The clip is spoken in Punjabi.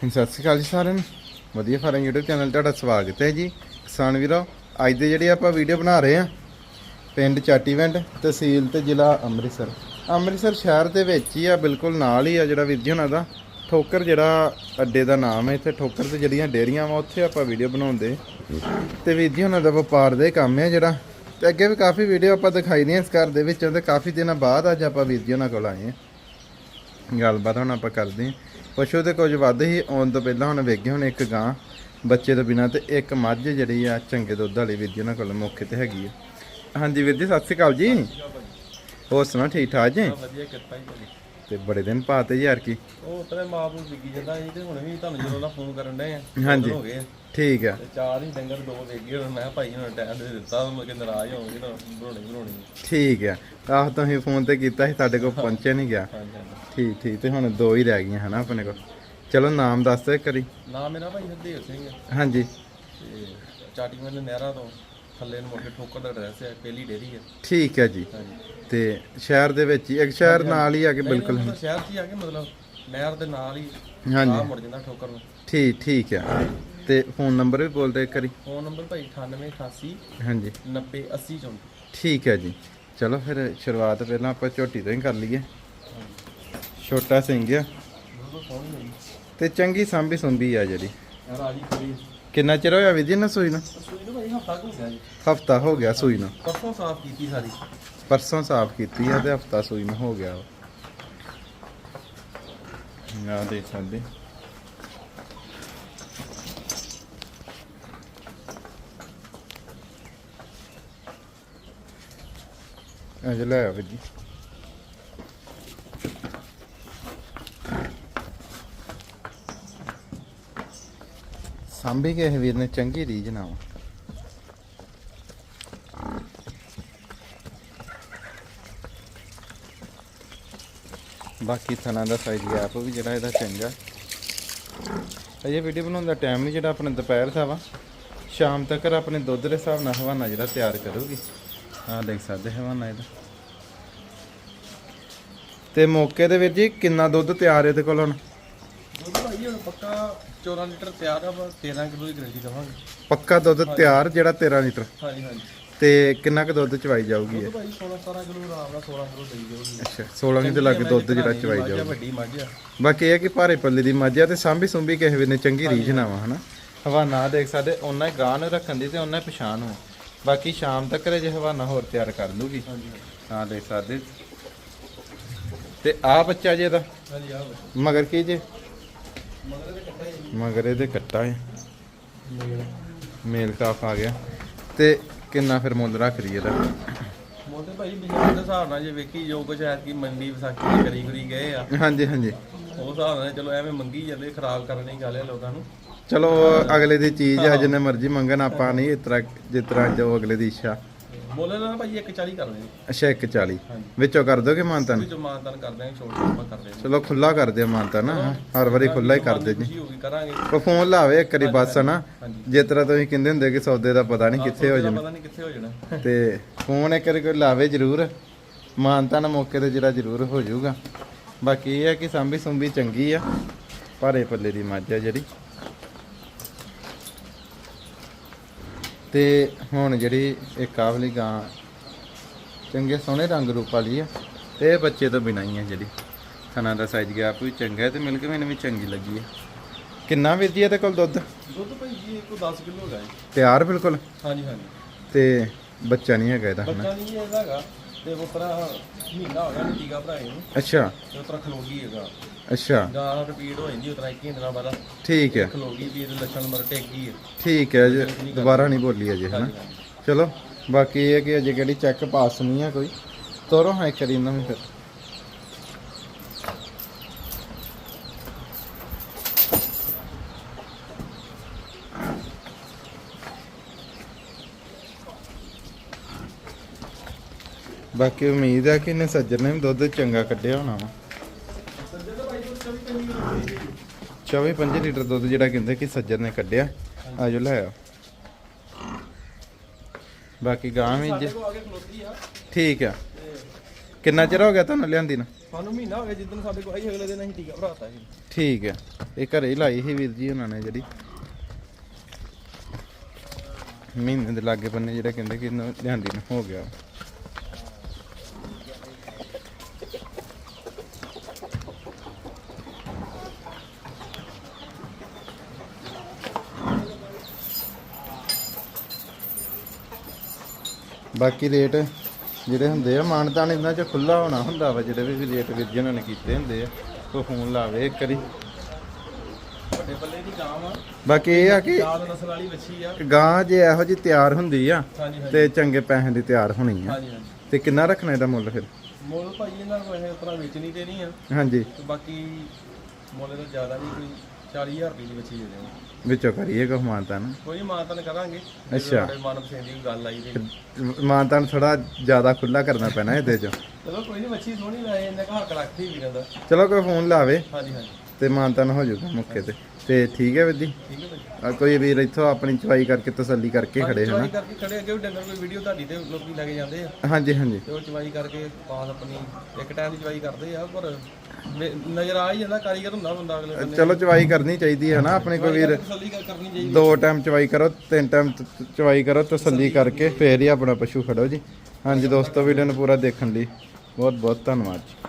ਸਤਿ ਸ਼੍ਰੀ ਅਕਾਲ ਜੀ ਸਾਰਿਆਂ ਨੂੰ। ਵਧੀਆ ਫਾਰਮ YouTube ਚੈਨਲ ਤੁਹਾਡਾ ਸਵਾਗਤ ਹੈ ਜੀ। ਕਿਸਾਨ ਵੀਰੋ, ਅੱਜ ਦੇ ਜਿਹੜੇ ਆਪਾਂ ਵੀਡੀਓ ਬਣਾ ਰਹੇ ਆ ਪਿੰਡ ਚਾਟੀਵਿੰਡ ਤਹਿਸੀਲ ਤੇ ਜ਼ਿਲ੍ਹਾ ਅੰਮ੍ਰਿਤਸਰ। ਅੰਮ੍ਰਿਤਸਰ ਸ਼ਹਿਰ ਦੇ ਵਿੱਚ ਹੀ ਆ, ਬਿਲਕੁਲ ਨਾਲ ਹੀ ਆ ਜਿਹੜਾ ਵੀਰ ਜੀ ਉਹਨਾਂ ਦਾ। ਠੋਕਰ ਜਿਹੜਾ ਅੱਡੇ ਦਾ ਨਾਮ ਹੈ, ਇੱਥੇ ਠੋਕਰ ਤੇ ਜਿਹੜੀਆਂ ਡੇਰੀਆਂ ਵਾ, ਉੱਥੇ ਆਪਾਂ ਵੀਡੀਓ ਬਣਾਉਂਦੇ। ਤੇ ਵੀਰ ਜੀ ਉਹਨਾਂ ਦਾ ਵਪਾਰ ਦੇ ਕੰਮ ਹੈ ਜਿਹੜਾ। ਤੇ ਅੱਗੇ ਵੀ ਕਾਫੀ ਵੀਡੀਓ ਆਪਾਂ ਦਿਖਾਈ ਦੀਆਂ ਇਸ ਘਰ ਦੇ ਵਿੱਚ ਤੇ ਕਾਫੀ ਦਿਨਾਂ ਬਾਅਦ ਅੱਜ ਆਪਾਂ ਵੀਰ ਜੀ ਉਹਨਾਂ ਕੋਲ ਆਏ ਹਾਂ। ਗੱਲਬਾਤ ਹੁਣ ਆਪਾਂ ਕਰਦੇ ਹਾਂ। ਪਸ਼ੂ ਤੇ ਕੁਝ ਵੱਧ ਹੀ ਆਉਣ ਤੋਂ ਪਹਿਲਾਂ ਹੁਣ ਵੇਖੇ ਹੁਣ ਇੱਕ ਗਾਂ ਬੱਚੇ ਤੋਂ ਬਿਨਾ ਤੇ ਇੱਕ ਮੱਝ ਜਿਹੜੀ ਆ ਚੰਗੇ ਦੁੱਧ ਵਾਲੀ ਵੀਰ ਜੀ ਉਹਨਾਂ ਕੋਲ ਮੌਕੇ ਤੇ ਹੈਗੀ ਆ। ਹਾਂਜੀ ਵੀਰ ਜੀ ਸਤਿ ਸ਼੍ਰੀ ਅਕਾਲ ਜੀ। ਹੋਰ ਸੁਣਾ ਠੀਕ ਠਾਕ ਜੀ? ਵਧੀਆ ਕਿਰਪਾ ਤੇ ਬੜੇ ਦਿਨ ਪਾਤੇ ਯਾਰ ਕੀ। ਉਹ ਤੇਰੇ ਮਾਂ ਨੂੰ ਵਿਕੀ ਜਾਂਦਾ ਸੀ ਤੇ ਹੁਣ ਵੀ ਤੁਹਾਨੂੰ ਜਦੋਂ ਦਾ ਫੋਨ ਕਰਨ ਡਏ ਆ ਹਾਂਜੀ। ਹੋ ਗਏ। ਠੀਕ ਆ ਤੇ ਚਾਰ ਹੀ ਡੰਗਰ ਦੋ ਗਏ ਹੁਣ ਮੈਂ ਕਿਹਾ ਭਾਈ ਹੁਣ ਟਾਈਮ ਦੇ ਦਿੱਤਾ ਮੈਂ ਕਿ ਨਾਰਾਜ਼ ਹੋਣਗੇ ਨਾ ਬਣਾਉਣੀ ਬਣਾਉਣੀ। ਠੀਕ ਆ ਆਹ ਤੁਸੀਂ ਫੋਨ ਤੇ ਕੀਤਾ ਸੀ ਤੁਹਾਡੇ ਕੋਲ ਪਹੁੰਚਿਆ ਨਹੀਂ ਗਿਆ। ਹਾਂਜੀ ਹਾਂਜੀ। ਠੀਕ ਠੀਕ ਤੇ ਹੁਣ ਦੋ ਹੀ ਰਹਿ ਗਈਆਂ ਹਨਾ ਆਪਣੇ ਕੋਲ। ਚਲੋ ਨਾਮ ਦੱਸ ਦਿਓ ਇੱਕ ਵਾਰੀ। ਨਾ ਮੇਰਾ ਭਾਈ ਹਰਦੇਵ ਸਿੰਘ ਹੈ। ਹਾਂਜੀ। ਤੇ ਚਾਟੀਵਿੰਡ ਨਹਿਰਾ ਤੋਂ ਥੱਲੇ ਨੂੰ ਮੁੜ ਕੇ ਠੋਕਰ ਦਾ ਐਡਰੈਸ ਹੈ ਪਹਿਲੀ ਡੇਰੀ ਹੈ। ਠੀਕ ਹੈ ਜੀ। ਹਾਂਜੀ। ਤੇ ਸ਼ਹਿਰ ਦੇ ਵਿੱਚ ਹੀ ਇੱਕ ਸ਼ਹਿਰ ਨਾਲ ਹੀ ਆ ਕੇ ਬਿਲਕੁਲ ਉਹ ਤਾਂ ਸ਼ਹਿਰ 'ਚ ਹੀ ਆ ਕੇ ਮਤਲਬ ਨਹਿਰ ਦੇ ਨਾਲ ਹੀ ਹਾਂਜੀ। ਆ ਮੁੜ ਜਾਂਦਾ ਠੋਕਰ ਨੂੰ। ਠੀਕ ਠੀਕ ਆ ਤੇ ਫੋਨ ਨੰਬਰ ਵੀ ਬੋਲ ਦਿਓ ਇੱਕ ਵਾਰੀ। ਫੋਨ ਨੰਬਰ ਭਾਈ 9888 ਹਾਂਜੀ। 90 80 ਚੋਂ ਠੀਕ ਹੈ ਜੀ। ਚਲੋ ਫਿਰ ਸ਼ੁਰੂਆਤ ਪਹਿਲਾਂ ਆਪਾਂ ਝੋਟੀ ਤੋਂ ਹੀ ਕਰ ਲਈਏ। ਛੋਟਾ ਸਿੰਘ ਆ। ਬਹੁਤ ਸੋਹਣੀ ਹੈ ਜੀ। ਤੇ ਚੰਗੀ ਸਾਂਭੀ ਸੁੰਭੀ ਆ ਜਿਹੜੀ। ਰਾਜੀ ਕਿੰਨਾ ਚਿਰ ਹੋਇਆ ਵੀ ਜੀ ਨਾ ਸੂਈ ਨੂੰ? ਸੂਈ ਨੂੰ ਭਾਈ ਹਫਤਾ ਕੁ ਹੋ ਗਿਆ ਜੀ। ਹਫਤਾ ਹੋ ਗਿਆ ਸੂਈ ਨੂੰ। ਪਰਸੋਂ ਸਾਫ਼ ਕੀਤੀ ਸਾਰੀ। ਪਰਸੋਂ ਸਾਫ਼ ਕੀਤੀ ਆ ਤੇ ਹਫਤਾ ਸੂਈ ਨੂੰ ਹੋ ਗਿਆ ਆ ਦੇਖ ਸਕਦੇ। ਅਜ ਲੈ ਆ ਜੀ ਸਾਂਭੀ ਕੇ ਵੀਰ ਨੇ, ਚੰਗੀ ਰੀਝ ਨਾ ਬਾਕੀ ਥਣਾ ਦਾ ਸਾਈਜ਼ ਗੈਪ ਵੀ ਜਿਹੜਾ ਇਹਦਾ ਚੰਗਾ। ਅਜੇ ਵੀਡੀਓ ਬਣਾਉਣ ਦਾ ਟਾਈਮ ਵੀ ਜਿਹੜਾ ਆਪਣੇ ਦੁਪਹਿਰ ਦਾ ਵਾ। ਸ਼ਾਮ ਤੱਕ ਆਪਣੇ ਦੁੱਧ ਦੇ ਹਿਸਾਬ ਨਾਲ ਹਵਾਨਾ ਜਿਹੜਾ ਤਿਆਰ ਕਰੂਗੀ। ਆਹ ਦੇਖ ਸਕਦੇ ਹਵਾਨਾ ਇਹਦਾ। ਤੇ ਮੌਕੇ ਦੇ ਵਿੱਚ ਜੀ ਕਿੰਨਾ ਦੁੱਧ ਤਿਆਰ ਇਹਦੇ ਕੋਲ ਹੁਣ? ਦੁੱਧ ਭਾਈ ਹੁਣ ਪੱਕਾ 14 ਲੀਟਰ ਤਿਆਰ ਆ ਬਸ 13 ਕਿਲੋ ਦੀ ਗਰੰਟੀ ਦਵਾਂਗੇ। ਪੱਕਾ ਦੁੱਧ ਤਿਆਰ ਜਿਹੜਾ 13 ਲੀਟਰ? ਹਾਂਜੀ ਹਾਂਜੀ। ਤੇ ਕਿੰਨਾ ਕੁ ਦੁੱਧ ਚਵਾਈ ਜਾਊਗੀ ਦੁੱਧ ਇਹ ਭਾਈ 16 17 ਕਿਲੋ ਆਰਾਮ ਨਾਲ 16 ਕਿਲੋ ਦੇਈ ਜਾਊਗੀ। ਅੱਛਾ 16 ਦੇ ਲੱਗ ਦੁੱਧ ਜਿਹੜਾ ਚਵਾਈ ਮੱਝ ਆ, ਜਾਊਗੀ। ਵੱਡੀ ਮੱਝ ਆ। ਬਾਕੀ ਇਹ ਹੈ ਕਿ ਭਾਰੇ ਪੱਲੇ ਦੀ ਮੱਝ ਆ ਤੇ ਸਾਂਭੀ ਸੁੰਭੀ ਕਿਸੇ ਵੇਲੇ ਚੰਗੀ ਰੀਝ ਨਾ ਵਾ ਹਨਾ? ਹਵਾਨਾ ਦੇਖ ਸਕਦੇ ਉਹਨਾਂ ਹੀ ਗਾਂ ਨੂੰ ਰੱਖਣ ਦੀ ਤੇ ਉਹਨਾਂ ਹੀ ਪਛਾਣ ਹੋ ਬਾਕੀ ਸ਼ਾਮ ਤੱਕ ਜੇ ਹਵਾਨਾ ਹੋਰ ਤਿਆਰ ਕਰ ਲੂਗੀ। ਹਾਂਜੀ ਹਾਂ ਦੇਖ ਸਕਦੇ ਤੇ ਆ ਬੱਚਾ ਜੇ ਦਾ ਹਾਂਜੀ ਆ ਮਗਰ ਕੀ ਜੇ? ਮਗਰ ਦੇ ਕੱਟਾ ਹੀ ਮਗਰ ਇਹਦੇ ਕੱਟਾ ਹੈ। ਮੇਲ। ਕਾਫ ਆ ਗਿਆ। ਤੇ ਕਿੰਨਾ ਫਿਰ ਮੁੱਲ ਰੱਖ ਰਹੀ ਇਹਦਾ? ਮੋਤੇ ਭਾਈ ਬਿਜਲੀ ਦੇ ਹਿਸਾਬ ਨਾਲ ਜੇ ਵੇਖੀ ਜੋ ਕੁਛ ਹੈ ਕਿ ਮੰਡੀ ਵਿਸਾਖੀ ਦੀ ਕਰੀ ਕਰੀ ਗਏ ਆ। ਹਾਂਜੀ ਹਾਂਜੀ। ਉਹ ਹਿਸਾਬ ਨਾਲ ਚਲੋ ਐਵੇਂ ਮੰਗੀ ਜਾਂਦੇ ਖਰਾਬ ਕਰਨ ਦੀ ਗੱਲ ਹੈ ਲੋਕਾਂ ਨੂੰ। ਚਲੋ ਅਗਲੇ ਦੀ ਚੀਜ਼ ਆ ਜਿੰਨੇ ਮਰਜ਼ੀ ਮੰਗਣ ਆਪਾਂ ਨਹੀਂ ਇਸ ਤਰ੍ਹਾਂ ਜਿਸ ਤਰ੍ਹਾਂ ਜੋ ਅਗਲੇ ਦੀ ਇੱਛਾ। ਮੁੱਲ ਨਾ ਭਾਈ 140 ਕਰ ਦੇ ਅੱਛਾ 140 ਹਾਂਜੀ। ਵਿੱਚੋਂ ਕਰ ਦੋਗੇ ਮਾਨਤਨ? ਵਿੱਚੋਂ ਮਾਨਤਨ ਕਰਦੇ ਆਂ ਛੋਟ ਛੋਟ ਕਰਦੇ ਆਂ ਚਲੋ ਖੁੱਲਾ ਕਰ ਦਿਓ ਮਾਨਤਾ ਨਾ ਹਰ ਵਾਰੀ ਖੁੱਲਾ ਹੀ ਕਰ ਦਿਓ ਜੀ। ਹੋ ਕਰਾਂਗੇ। ਉਹ ਫੋਨ ਲਾਵੇ ਇੱਕ ਵਾਰੀ ਬਸ ਨਾ ਜਿਸ ਤਰ੍ਹਾਂ ਤੁਸੀਂ ਕਹਿੰਦੇ ਹੁੰਦੇ ਕਿ ਸੌਦੇ ਦਾ ਪਤਾ ਨਹੀਂ ਕਿੱਥੇ ਹੋ ਜਾਣਾ। ਪਤਾ ਨਹੀਂ ਕਿੱਥੇ ਹੋ ਜਾਣਾ। ਤੇ ਫੋਨ ਇੱਕ ਵਾਰੀ ਕੋਈ ਲਾਵੇ ਜ਼ਰੂਰ। ਮਾਨਤਾ ਨਾ ਮੌਕੇ ਤੇ ਜਿਹੜਾ ਜ਼ਰੂਰ ਹੋ ਜਾਊਗਾ। ਬਾਕੀ ਇਹ ਹੈ ਕਿ ਸਾਂਭੀ ਸੁੰਭੀ ਚੰਗੀ ਆ। ਭਾਰੇ ਪੱਲੇ ਦੀ ਮੱਝ ਆ ਜਿਹੜੀ। ਤੇ ਹੁਣ ਜਿਹੜੀ ਇੱਕ ਆਹ ਵਾਲੀ ਗਾਂ ਚੰਗੇ ਸੋਹਣੇ ਰੰਗ ਰੂਪ ਵਾਲੀ ਆ ਤੇ ਇਹ ਬੱਚੇ ਤੋਂ ਬਿਨਾਂ ਹੀ ਆ ਜਿਹੜੀ। ਥਣਾ ਦਾ ਸਾਈਜ਼ ਗੈਪ ਵੀ ਚੰਗਾ ਹੈ ਤੇ ਮਿਲਕ ਮੈਨੂੰ ਵੀ ਚੰਗੀ ਲੱਗੀ ਹੈ ਕਿੰਨਾ ਵੀਰ ਜੀ ਇਹਦੇ ਕੋਲ ਦੁੱਧ? ਦੁੱਧ ਭਾਈ ਜੀ ਇਹ ਕੋਈ 10 ਕਿਲੋ ਹੈਗਾ ਜੀ। ਤਿਆਰ ਬਿਲਕੁਲ? ਹਾਂਜੀ ਹਾਂਜੀ। ਤੇ ਬੱਚਾ ਨਹੀਂ ਹੈਗਾ ਇਹਦਾ ਹਨਾ? ਬੱਚਾ ਨਹੀਂ ਇਹਦਾ ਹੈਗਾ ਤੇ ਉਹ ਤਰ੍ਹਾਂ ਮਹੀਨਾ ਹੋ ਗਿਆ ਟੀਕਾ ਭਰਾਏ ਨੂੰ। ਅੱਛਾ। ਤੇ ਉਹ ਤਰ੍ਹਾਂ ਖਲੋਗੀ ਹੈਗਾ। ਅੱਛਾ। ਜਾਂ ਰਿਪੀਟ ਹੋ ਜਾਂਦੀ ਉਹ ਤਰ੍ਹਾਂ 21 ਦਿਨਾਂ ਬਾਅਦ ਠੀਕ ਹੈ। ਖਲੋਗੀ ਵੀ ਇਹਦੇ ਲੱਛਣ ਮਰ ਟੇਕ ਗਈ ਹੈ। ਠੀਕ ਹੈ ਜੀ ਦੁਬਾਰਾ ਨਹੀਂ ਬੋਲੀ ਅਜੇ ਹਨਾ। ਚਲੋ ਬਾਕੀ ਇਹ ਹੈ ਕਿ ਅਜੇ ਕਿਹੜੀ ਚੈੱਕ ਪਾਸ ਨਹੀਂ ਆ ਕੋਈ। ਤੋਰੋ ਹਾਂ ਇੱਕ ਵਾਰੀ ਇਹਨਾਂ ਨੂੰ ਫਿਰ। ਬਾਕੀ ਉਮੀਦ ਹੈ ਕਿ ਇਹਨੇ ਸੱਜਰ ਨੇ ਵੀ ਦੁੱਧ ਚੰਗਾ ਕੱਢਿਆ ਹੋਣਾ ਵਾ। ਭਾਈ ਦੁੱਧ 24 ਕਿਲੋ ਹੋ ਗਈ 24 25 ਲੀਟਰ ਦੁੱਧ ਜਿਹੜਾ ਕਹਿੰਦੇ ਕਿ ਸੱਜਰ ਨੇ ਕੱਢਿਆ। ਆਜੋ ਲੈ ਆ ਬਾਕੀ ਗਾਂ ਵੀ ਜੇ- ਕੋਲ ਆ ਕੇ ਖਲੋਤੀ ਆ। ਠੀਕ ਆ। ਕਿੰਨਾ ਚਿਰ ਹੋ ਗਿਆ ਤੁਹਾਨੂੰ ਲਿਆਂਦੀ ਨੂੰ? ਸਾਨੂੰ ਮਹੀਨਾ ਹੋ ਗਿਆ ਜਿੱਦਣ ਸਾਡੇ ਕੋਲ ਆਈ ਅਗਲੇ ਦਿਨ ਅਸੀਂ ਟੀਕਾ ਭਰਾਤਾ ਸੀ। ਠੀਕ ਹੈ ਇਹ ਘਰੇ ਹੀ ਲਾਈ ਸੀ ਵੀਰ ਜੀ ਉਹਨਾਂ ਨੇ ਜਿਹੜੀ। ਮਹੀਨੇ ਦੇ ਲਾਗੇ ਬੰਨੇ ਜਿਹੜਾ ਕਹਿੰਦੇ ਕਿ ਇਹਨੂੰ ਲਿਆਂਦੀ ਨੂੰ ਹੋ ਗਿਆ। ਬਾਕੀ ਰੇਟ ਜਿਹੜੇ ਹੁੰਦੇ ਆ ਮਾਨਤਾਨ ਇਹਨਾਂ 'ਚ ਖੁੱਲਾ ਹੋਣਾ ਹੁੰਦਾ ਵਾ ਜਿਹੜੇ ਵੀ ਰੇਟ ਵੀਰ ਜੀ ਉਹਨਾਂ ਨੇ ਕੀਤੇ ਹੁੰਦੇ ਆ। ਕੋਈ ਫੋਨ ਲਾਵੇ ਇੱਕ ਵਾਰੀ। ਵੱਡੇ ਪੱਲੇ ਦੀ ਗਾਂ ਵਾ ਬਾਕੀ ਇਹ ਆ ਕਿ ਯਾਦ ਨਸਲ ਵਾਲੀ ਵੱਛੀ ਆ ਗਾਂ ਜੇ ਇਹੋ ਜੀ ਤਿਆਰ ਹੁੰਦੀ ਆ ਹਾਂਜੀ ਹਾਂਜੀ ਤੇ ਚੰਗੇ ਪੈਸਿਆਂ ਦੀ ਤਿਆਰ ਹੋਣੀ ਆ। ਹਾਂਜੀ ਹਾਂਜੀ। ਤੇ ਕਿੰਨਾ ਰੱਖਣਾ ਇਹਦਾ ਮੁੱਲ ਫਿਰ? ਮੁੱਲ ਭਾਈ ਇਹਨਾਂ ਕੋਲ ਇਹ ਉਤਰਾ ਵੇਚਣੀ ਤੇ ਨਹੀਂ ਆ। ਹਾਂਜੀ। ਤੇ ਬਾਕੀ ਮੁੱਲ ਤਾਂ ਜ਼ਿਆਦਾ ਨਹੀਂ ਕੋਈ 40000 ਰੁਪਏ ਦੀ ਵੱਛੀ ਦੇ ਦੇਵਾਂਗੇ ਵਿੱਚੋਂ ਕਰੀਏ ਕੋ ਮਾਨਤਾਨ? ਕੋਈ ਮਾਤਨ ਕਰਾਂਗੇ। ਜੇ ਅੱਛਾ। ਤੁਹਾਡੇ ਮਨ ਪਸੰਦ ਦੀ ਗੱਲ ਆਈ ਤੇ। ਮਾਨਤਾਨ ਥੋੜਾ ਜ਼ਿਆਦਾ ਖੁੱਲਾ ਕਰਨਾ ਪੈਣਾ ਇਹਦੇ 'ਚ। ਚਲੋ ਕੋਈ ਨਹੀਂ ਵੱਛੀ ਸੋਹਣੀ ਲਾਏ ਇਹਨੇ ਕਹਾ ਹੱਕ ਰੱਖਦੀ ਵੀਰਾਂ ਦਾ। ਚਲੋ ਕੋਈ ਫੋਨ ਲਾਵੇ ਹਾਂਜੀ ਹਾਂਜੀ। ਤੇ ਮਾਨਤਾਨ ਹੋ ਜਾਊਗਾ ਮੁੱਕੇ ਤੇ। ਤੇ ਠੀਕ ਹੈ ਵੀਰ ਜੀ ਠੀਕ ਹੈ ਭਾਈ। ਆ ਕੋਈ ਵੀਰ ਇੱਥੋਂ ਆਪਣੀ ਚਵਾਈ ਕਰਕੇ ਤਸੱਲੀ ਕਰਕੇ ਖੜੇ ਚਵਾਈ ਹਨਾ? ਕਰਕੇ ਖੜੇ ਅੱਗੇ ਵੀ ਡੰਗਰ ਕੋਈ ਵੀਡੀਓ ਤੁਹਾਡੀ ਤੇ ਲੋਕੀ ਲੈ ਕੇ ਜਾਂਦੇ ਆ। ਹਾਂਜੀ ਹਾਂਜੀ। ਤੇ ਉਹ ਚਵਾਈ ਕਰਕੇ ਪਾਸ ਆਪਣੀ ਇੱਕ ਟਾਈਮ ਦੀ ਚਵਾਈ ਕਰਦੇ ਆ ਪਰ ਵੇ- ਨਜ਼ਰ ਆ ਹੀ ਜਾਂਦਾ ਕਾਰੀਗਰ ਹੁੰਦਾ ਬੰਦਾ ਅਗਲੇ ਬੰਦੇ ਚਲੋ ਚਵਾਈ ਕਰਨੀ ਚਾਹੀਦੀ ਹੈ ਨਾ ਆਪਣੇ ਕੋਈ ਵੀਰ। ਤਸੱਲੀ ਕਰ- ਕਰਨੀ ਚਾਹੀਦੀ ਦੋ ਟਾਈਮ ਚਵਾਈ ਕਰੋ ਤਿੰਨ ਟਾਈਮ ਚਵਾਈ ਕਰੋ ਤਸੱਲੀ ਕਰਕੇ ਫੇਰ ਹੀ ਆਪਣਾ ਪਸ਼ੂ ਖੜੋ ਜੀ। ਹਾਂਜੀ ਦੋਸਤੋ ਵੀਡੀਓ ਨੂੰ ਪੂਰਾ ਦੇਖਣ ਲਈ ਬਹੁਤ ਬਹੁਤ ਧੰਨਵਾਦ ਜੀ।